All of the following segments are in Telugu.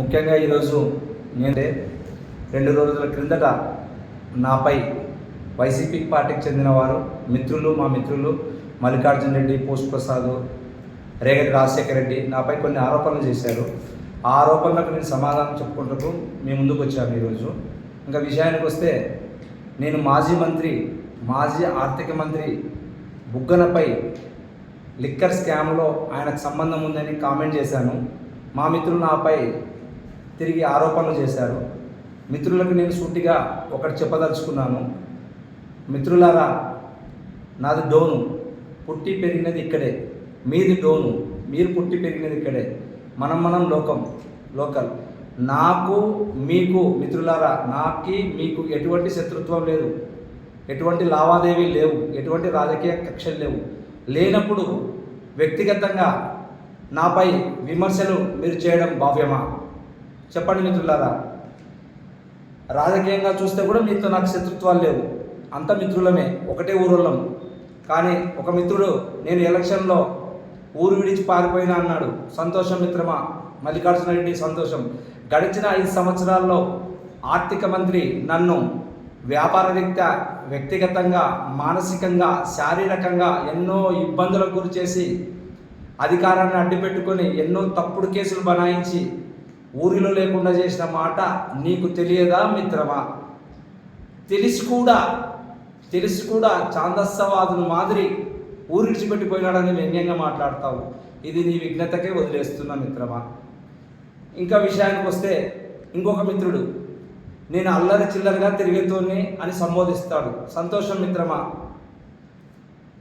ముఖ్యంగా ఈరోజు నేనే రెండు రోజుల క్రిందట నాపై వైసీపీ పార్టీకి చెందిన వారు మిత్రులు మా మిత్రులు మల్లికార్జున రెడ్డి పోస్ట్ ప్రసాద్ రేగటి రాజశేఖర రెడ్డి నాపై కొన్ని ఆరోపణలు చేశారు. ఆ ఆరోపణలకు నేను సమాధానం చెప్పుకుంటూ మీ ముందుకు వచ్చాను ఈరోజు. ఇంకా విషయానికి వస్తే నేను మాజీ మంత్రి మాజీ ఆర్థిక మంత్రి బుగ్గనపై లిక్కర్ స్కామ్లో ఆయనకు సంబంధం ఉందని కామెంట్ చేశాను. మా మిత్రులు నాపై తిరిగి ఆరోపణలు చేశారు. మిత్రులకు నేను సూటిగా ఒకటి చెప్పదలుచుకున్నాను. మిత్రులారా నాది డోను. పుట్టి పెరిగినది ఇక్కడే. మీది డోను. మీరు పుట్టి పెరిగినది ఇక్కడే. మనం మనం లోకం. లోకల్. నాకు మీకు మిత్రులారా నాకి మీకు ఎటువంటి శత్రుత్వం లేదు. ఎటువంటి లావాదేవీలు లేవు. ఎటువంటి రాజకీయ కక్షలు లేవు. లేనప్పుడు వ్యక్తిగతంగా నాపై విమర్శలు మీరు చేయడం భావ్యమా? చెప్పండి మిత్రులారా. రాజకీయంగా చూస్తే కూడా మీతో నాకు శత్రుత్వాలు లేవు. అంత మిత్రులమే ఒకటే ఊరోళ్ళం. కానీ ఒక మిత్రుడు నేను ఎలక్షన్లో ఊరు విడిచి పారిపోయినా అన్నాడు. సంతోషం మిత్రమా? మల్లికార్జున రెడ్డి సంతోషం. గడిచిన ఐదు సంవత్సరాల్లో ఆర్థిక మంత్రి నన్ను వ్యాపారరీత్యా వ్యక్తిగతంగా మానసికంగా శారీరకంగా ఎన్నో ఇబ్బందులకు గురి చేసి అధికారాన్ని అడ్డుపెట్టుకొని ఎన్నో తప్పుడు కేసులు బనాయించి ఊరిలో లేకుండా చేసిన మాట నీకు తెలియదా మిత్రమా? తెలిసి కూడా తెలిసి కూడా ఛాందస్సవాదుని మాదిరి ఊరిడిచిపెట్టిపోయినాడని వ్యంగ్యంగా మాట్లాడతావు. ఇది నీ విఘ్నతకే వదిలేస్తున్నా మిత్రమా. ఇంకా విషయానికి వస్తే ఇంకొక మిత్రుడు. నేను అల్లరి చిల్లరగా తిరిగేతోని అని సంబోధిస్తాడు. సంతోషం మిత్రమా.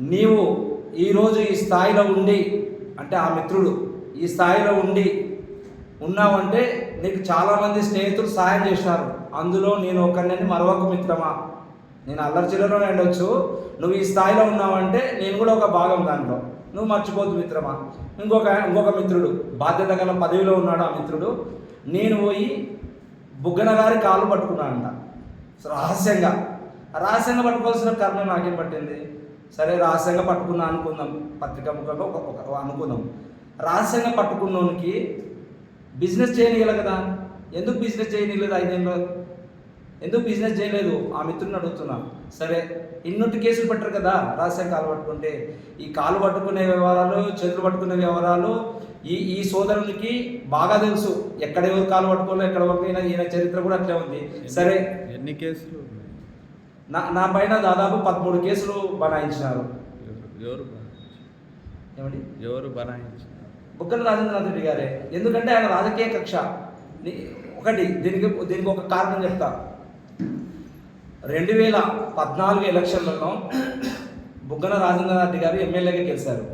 నీవు ఈరోజు ఈ స్థాయిలో ఉండి అంటే ఆ మిత్రుడు ఈ స్థాయిలో ఉండి ఉన్నావంటే నీకు చాలామంది స్నేహితులు సహాయం చేశారు అందులో నేను ఒకరిని మరొక మిత్రమా? నేను అల్లరి చిల్లరలోనే ఉండొచ్చు. నువ్వు ఈ స్థాయిలో ఉన్నావంటే నేను కూడా ఒక భాగం దాంట్లో. నువ్వు మర్చిపోద్దు మిత్రమా. ఇంకొక ఇంకొక మిత్రుడు బాధ్యత గల పదవిలో ఉన్నాడు ఆ మిత్రుడు. నేను పోయి బుగ్గన గారి కాళ్ళు పట్టుకున్నానంట. రహస్యంగా. రహస్యంగా పట్టుకోవాల్సిన కర్మ నాకేం పట్టింది? సరే రహస్యంగా పట్టుకున్నా అనుకుందాం. పత్రికా ముఖంగా ఒక అనుకుందాం. రహస్యంగా పట్టుకున్నోనికి బిజినెస్ చేయనిగల కదా. ఎందుకు బిజినెస్ చేయనిలేదు ఐదేళ్ళు? ఎందుకు బిజినెస్ చేయలేదు? ఆ మిత్రుని అడుగుతున్నా. సరే ఇన్నొట్టి కేసులు పెట్టరు కదా. రహస్యం కాలు పట్టుకుంటే. ఈ కాలు పట్టుకునే వ్యవహారాలు చేతులు పట్టుకునే వ్యవహారాలు ఈ ఈ సోదరునికి బాగా తెలుసు. ఎక్కడ ఎవరు కాలు పట్టుకోలో ఎక్కడ పట్టుకున్నా ఈయన చరిత్ర కూడా అట్లే ఉంది. సరే. ఎన్ని కేసులు నా నా పైన దాదాపు పదమూడు కేసులు బనాయించినారు. ఎవరు- ఎవరు బనాయించారు? బుగ్గన రాజేంద్రనాథ్ రెడ్డి గారే. ఎందుకంటే ఆయన రాజకీయ కక్ష. ఒకటి దీనికి దీనికి ఒక కారణం చెప్తా. రెండు వేల పద్నాలుగు ఎలక్షన్లలో బుగ్గన రాజేంద్రనాథ్ రెడ్డి గారు ఎమ్మెల్యేగా గెలిచారు.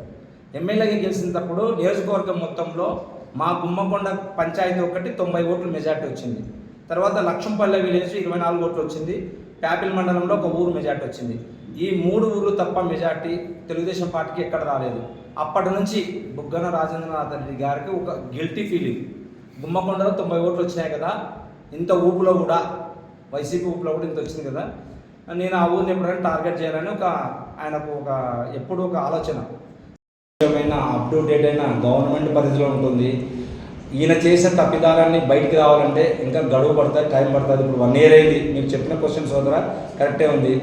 ఎమ్మెల్యేగా గెలిచినప్పుడు నియోజకవర్గం మొత్తంలో మా గుమ్మకొండ పంచాయతీ ఒకటి తొంభై ఓట్లు మెజార్టీ వచ్చింది. తర్వాత లక్షంపల్లె విలేజ్ ఇరవై నాలుగు ఓట్లు వచ్చింది. ప్యాపిల్ మండలంలో ఒక ఊరు మెజార్టీ వచ్చింది. ఈ మూడు ఊర్లు తప్ప మెజార్టీ తెలుగుదేశం పార్టీకి ఎక్కడ రాలేదు. అప్పటి నుంచి బుగ్గన రాజేంద్రనాథ్ రెడ్డి గారికి ఒక గిల్టీ ఫీలింగ్ గుమ్మకొండలో తొంభై ఓట్లు వచ్చినాయి కదా ఇంత ఊపులో కూడా వైసీపీ ఊపులో కూడా ఇంత వచ్చింది కదా. నేను ఆ ఊరిని ఎప్పుడైనా టార్గెట్ చేయాలని ఒక ఆయనకు ఒక ఎప్పుడు ఒక ఆలోచన. ముఖ్యమైన అప్ టు డేట్ అయిన గవర్నమెంట్ పరిధిలో ఉంటుంది. ఈయన చేసిన తప్పిదాలన్నీ బయటికి రావాలంటే ఇంకా గడువు పడుతుంది టైం పడుతుంది ఇప్పుడు వన్ ఇయర్ అయింది మీరు చెప్పిన క్వశ్చన్ సోదర కరెక్టే ఉంది.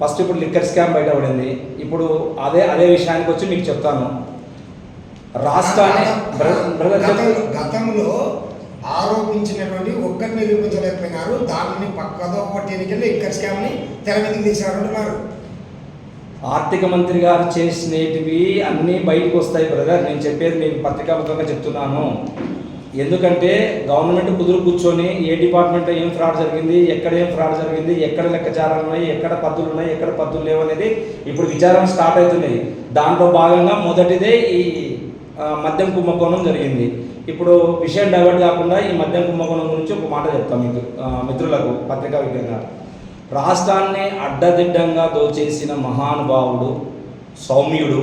ఫస్ట్ ఇప్పుడు లిక్కర్ స్కామ్ బయటపడింది. ఇప్పుడు అదే అదే విషయానికి వచ్చి మీకు చెప్తాను. రాష్ట్రాన్ని గతంలో ఆరోపించినటువంటి ఒక్కరిని నిరూపించలేకపోయినారు దానిని పక్కదో పట్టేనికెళ్ళి ఇక్కడ స్కామ్ని తెర మీదకి తీసారంటున్నారు ఆర్థిక మంత్రి గారు చేసినటివి అన్నీ బయటకు వస్తాయి బ్రదర్. నేను చెప్పేది మీకు పత్రికాముఖంగా చెప్తున్నాను. ఎందుకంటే గవర్నమెంట్ కుదురు కూర్చొని ఏ డిపార్ట్మెంట్లో ఏం ఫ్రాడ్ జరిగింది ఎక్కడ ఏం ఫ్రాడ్ జరిగింది ఎక్కడ లెక్కచారాలు ఉన్నాయి ఎక్కడ పద్దులు ఉన్నాయి ఎక్కడ పద్దులు లేవు అనేది ఇప్పుడు విచారణ స్టార్ట్ అవుతున్నాయి. దాంట్లో భాగంగా మొదటిదే ఈ మద్యం కుంభకోణం జరిగింది. ఇప్పుడు విషయం డైవర్ట్ కాకుండా ఈ మద్యం కుంభకోణం గురించి ఒక మాట చెప్తాం మీకు మిత్రులకు పత్రికా విధంగా రాష్ట్రాన్ని అడ్డదిడ్డంగా దోచేసిన మహానుభావుడు సౌమ్యుడు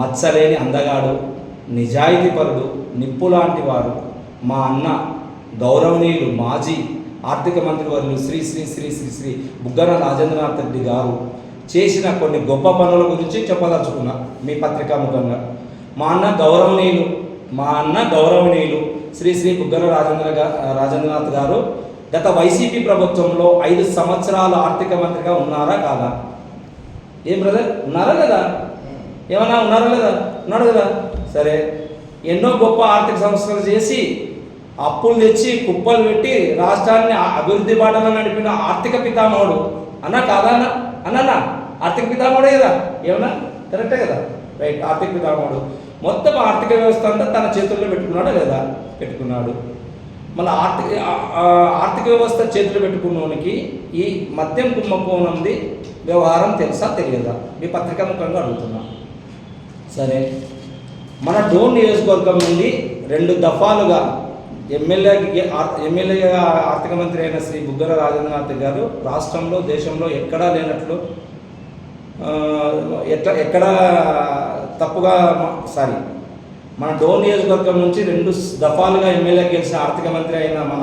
మత్సలేని అందగాడు నిజాయితీపరుడు నిప్పు లాంటి వారు మా అన్న గౌరవనీయులు మాజీ ఆర్థిక మంత్రి వర్యులు శ్రీ శ్రీ శ్రీ శ్రీ శ్రీ బుగ్గన రాజేంద్రనాథ్ రెడ్డి గారు చేసిన కొన్ని గొప్ప పనుల గురించి చెప్పదలుచుకున్నా మీ పత్రికాముఖంగా మా అన్న గౌరవనీయులు మా అన్న గౌరవనీయులు శ్రీ శ్రీ బుగ్గన రాజేంద్ర రాజేంద్రనాథ్ గారు గత వైసీపీ ప్రభుత్వంలో ఐదు సంవత్సరాలు ఆర్థిక మంత్రిగా ఉన్నారా కాదా? ఏం బ్రదర్? ఉన్నారా లేదా? ఏమన్నా ఉన్నారా లేదా? ఉన్నాడు కదా? సరే. ఎన్నో గొప్ప ఆర్థిక సంస్థలు చేసి అప్పులు తెచ్చి కుప్పలు పెట్టి రాష్ట్రాన్ని అభివృద్ధి బాటలో నడిపిన ఆర్థిక పితామహుడు. అన్నా కాదా అన్న? ఆర్థిక పితామహుడే కదా? ఏమన్నా? కరెక్టే కదా? రైట్ ఆర్థిక పితామహుడు. మొత్తం ఆర్థిక వ్యవస్థ అంతా తన చేతుల్లో పెట్టుకున్నాడా లేదా? పెట్టుకున్నాడు. మన ఆర్థిక ఆర్థిక వ్యవస్థ చేతులు పెట్టుకున్నోనికి ఈ మద్యం కుంభకోణంది వ్యవహారం తెలుసా తెలియదా? మీ పత్రికా ముఖంగా అడుగుతున్నా. సరే. మన డోన్ నియోజకవర్గం నుండి రెండు దఫాలుగా ఎమ్మెల్యేకి ఎమ్మెల్యేగా ఆర్థిక మంత్రి అయిన శ్రీ బుగ్గన రాజేంద్రనాథ్ గారు రాష్ట్రంలో దేశంలో ఎక్కడా లేనట్లు ఎట్లా ఎక్కడ తప్పుగా సారీ మన డోన్ నియోజకవర్గం నుంచి రెండు దఫాలుగా ఎమ్మెల్యే గెలిచిన ఆర్థిక మంత్రి అయిన మన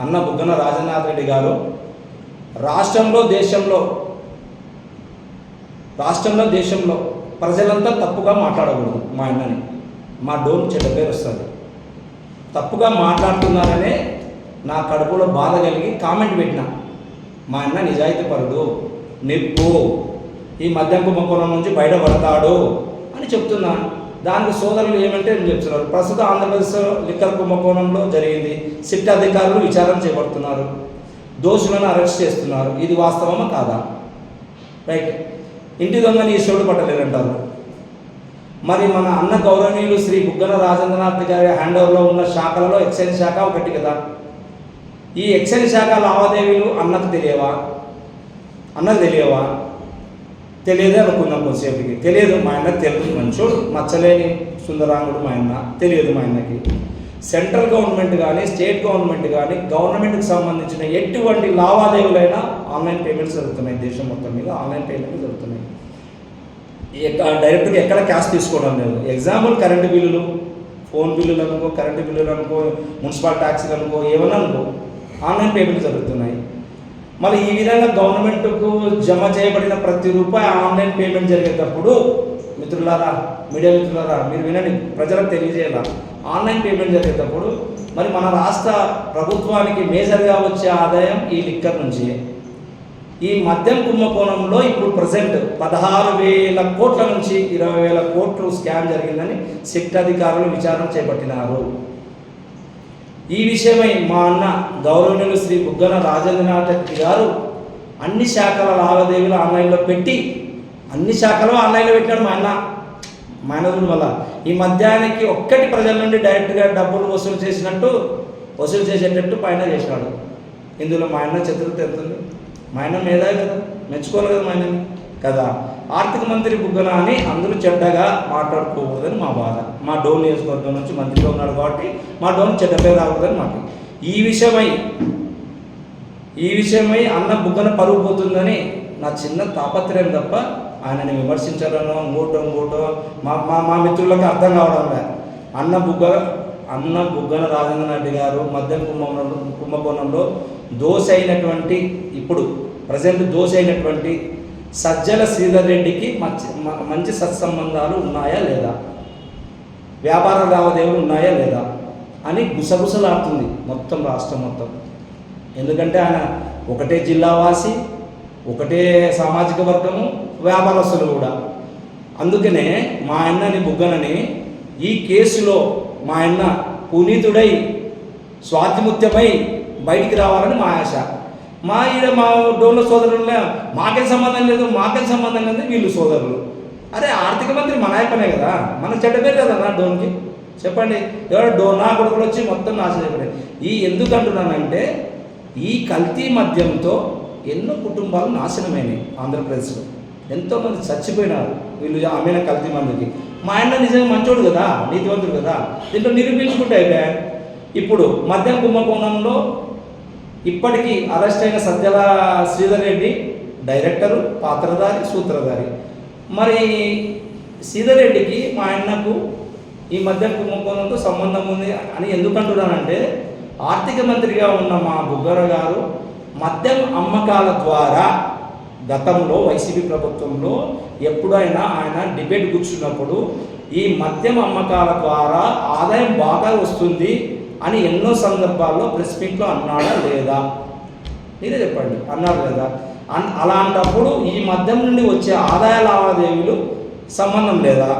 అన్న బుగ్గన రాజేంద్రనాథ్ రెడ్డి గారు రాష్ట్రంలో దేశంలో రాష్ట్రంలో దేశంలో ప్రజలంతా తప్పుగా మాట్లాడకూడదు మా అన్నని. మా డోమ్ చెడ్డ పేరు వస్తుంది. తప్పుగా మాట్లాడుతున్నారనే నా కడుపులో బాధ కలిగి కామెంట్ పెట్టిన మా అన్న నిజాయితీ పరుడు నిప్పు ఈ మద్యం కుంభకోణం నుంచి బయటపడతాడు అని చెప్తున్నాను దానికి సోదరులు ఏమంటే నేను చెప్తున్నారు? ప్రస్తుతం ఆంధ్రప్రదేశ్ లిక్కర్ కుంభకోణంలో జరిగింది. సిట్ అధికారులు విచారణ చేపడుతున్నారు. దోషులను అరెస్ట్ చేస్తున్నారు. ఇది వాస్తవమా కాదా? రైట్. ఇంటి దొంగని ఈశ్వరుడు పట్టలేరంటారు. మరి మన అన్న గౌరవనీయులు శ్రీ బుగ్గన రాజేంద్రనాథ్ గారి హ్యాండ్ ఓవర్లో ఉన్న శాఖలలో ఎక్సైజ్ శాఖ ఒకటి కదా. ఈ ఎక్సైజ్ శాఖ లావాదేవీలు అన్నకు తెలియవా? అన్నకు తెలియవా? తెలియదే అనుకుందాం కొంతసేపుకి తెలియదు మా అన్నకు తెలియదు మంచోడు మచ్చలేని సుందరాంగుడు మా అన్న తెలియదు మా అన్నకి సెంట్రల్ గవర్నమెంట్ కానీ స్టేట్ గవర్నమెంట్ కానీ గవర్నమెంట్కి సంబంధించిన ఎటువంటి లావాదేవీలైనా ఆన్లైన్ పేమెంట్స్ జరుగుతున్నాయి. దేశం మొత్తం మీద ఆన్లైన్ పేమెంట్లు జరుగుతున్నాయి. డైరెక్ట్గా ఎక్కడ క్యాష్ తీసుకోవడం లేదు. ఎగ్జాంపుల్ కరెంటు బిల్లులు ఫోన్ బిల్లులు అనుకో కరెంటు బిల్లులు అనుకో మున్సిపల్ ట్యాక్సీలు అనుకో ఏమైనా అనుకో ఆన్లైన్ పేమెంట్ జరుగుతున్నాయి. మళ్ళీ ఈ విధంగా గవర్నమెంట్కు జమ చేయబడిన ప్రతి రూపాయి ఆన్లైన్ పేమెంట్ జరిగేటప్పుడు మిత్రులారా మీడియా మిత్రులారా మీరు వినండి ప్రజలకు తెలియజేయాల? ఆన్లైన్ పేమెంట్ జరిగేటప్పుడు మరి మన రాష్ట్ర ప్రభుత్వానికి మేజర్గా వచ్చే ఆదాయం ఈ లిక్కర్ నుంచి. ఈ మద్యం కుంభకోణంలో ఇప్పుడు ప్రజెంట్ పదహారు వేల కోట్ల నుంచి ఇరవై వేల కోట్లు స్కామ్ జరిగిందని సిట్ అధికారులు విచారణ చేపట్టినారు. ఈ విషయమై మా అన్న గౌరవనీయులు శ్రీ బుగ్గన రాజేంద్రనాథ్ రెడ్డి గారు అన్ని శాఖల లావాదేవీలు ఆన్లైన్లో పెట్టి అన్ని శాఖలు ఆన్లైన్లో పెట్టినాడు మా అన్న. మా వల్ల ఈ మధ్యాహ్నానికి ఒక్కటి ప్రజల నుండి డైరెక్ట్గా డబ్బులు వసూలు చేసినట్టు వసూలు చేసేటట్టు పైన చేసినాడు. ఇందులో మా అన్న చతుర్థి ఎంతుంది మా ఆయన మేధావి కదా మెచ్చుకోవాలి కదా మా ఆయన కదా. ఆర్థిక మంత్రి బుగ్గన అని అందరూ చెడ్డగా మాట్లాడుకోకూడదని మా బాధ. మా డోన్ నియోజకవర్గం నుంచి మంత్రిగా ఉన్నాడు కాబట్టి మా డోన్ చెడ్డ పేరు రాకూడదని మాకు. ఈ విషయమై ఈ విషయమై అన్న బుగ్గన పరుగు పోతుందని నా చిన్న తాపత్రయం తప్ప ఆయనని విమర్శించాలనో మూటో మూటో మా మా మా మిత్రులకు అర్థం కావడం లేదు. అన్న బుగ్గ అన్న బుగ్గన రాజేంద్ర రెడ్డి గారు మద్యం కుంభకోణంలో కుంభకోణంలో దోశ అయినటువంటి ఇప్పుడు ప్రజెంట్ దోశ అయినటువంటి సజ్జల శ్రీధర్ రెడ్డికి మంచి మంచి సత్సంబంధాలు ఉన్నాయా లేదా? వ్యాపార లావాదేవీలు ఉన్నాయా లేదా? అని గుసగుసలాడుతుంది మొత్తం రాష్ట్రం మొత్తం. ఎందుకంటే ఆయన ఒకటే జిల్లావాసి ఒకటే సామాజిక వర్గము వ్యాపారస్తులు కూడా. అందుకనే మా అన్నని బుగ్గనని ఈ కేసులో మా అన్న పునీతుడై స్వాతిముత్యమై బయటికి రావాలని మా ఆశ. మా ఈడ మా డోన్ల సోదరుల మాకేం సంబంధం లేదు మాకేం సంబంధం లేదు వీళ్ళు సోదరులు. అరే ఆర్థిక మంత్రి మన అయిపోయినే కదా? మన చెడ్డ పేరు కదా నా డోన్కి? చెప్పండి. ఎవరో డో నా కొడుకులు వచ్చి మొత్తం నాశనం అయిపోయాయి ఈ ఎందుకు అంటున్నానంటే ఈ కల్తీ మద్యంతో ఎన్నో కుటుంబాలు నాశనమైనాయి ఆంధ్రప్రదేశ్లో. ఎంతోమంది చచ్చిపోయినారు వీళ్ళు అమ్మిన కల్తీ మందుకి. మా ఆయన నిజంగా మంచోడు కదా నీతివంతుడు కదా? దీంట్లో నిరూపించుకుంటే అయిపోయా? ఇప్పుడు మద్యం కుంభకోణంలో ఇప్పటికీ అరెస్ట్ అయిన సజ్జల శ్రీధర్ రెడ్డి డైరెక్టరు పాత్రధారి సూత్రధారి. మరి శ్రీధర్ రెడ్డికి మా అన్నకు ఈ మధ్య కుంభకోణంతో సంబంధం ఉంది అని ఎందుకు అంటున్నానంటే ఆర్థిక మంత్రిగా ఉన్న మా బుగ్గర గారు మద్యం అమ్మకాల ద్వారా గతంలో వైసీపీ ప్రభుత్వంలో ఎప్పుడైనా ఆయన డిబేట్ కూర్చున్నప్పుడు ఈ మద్యం అమ్మకాల ద్వారా ఆదాయం బాగా వస్తుంది అని ఎన్నో సందర్భాల్లో ప్రెస్ మీట్లో అన్నాడా లేదా? మీరే చెప్పండి. అన్నారు లేదా అన్- అలాంటప్పుడు ఈ మద్యం నుండి వచ్చే ఆదాయ లావాదేవీలు సంబంధం లేదా?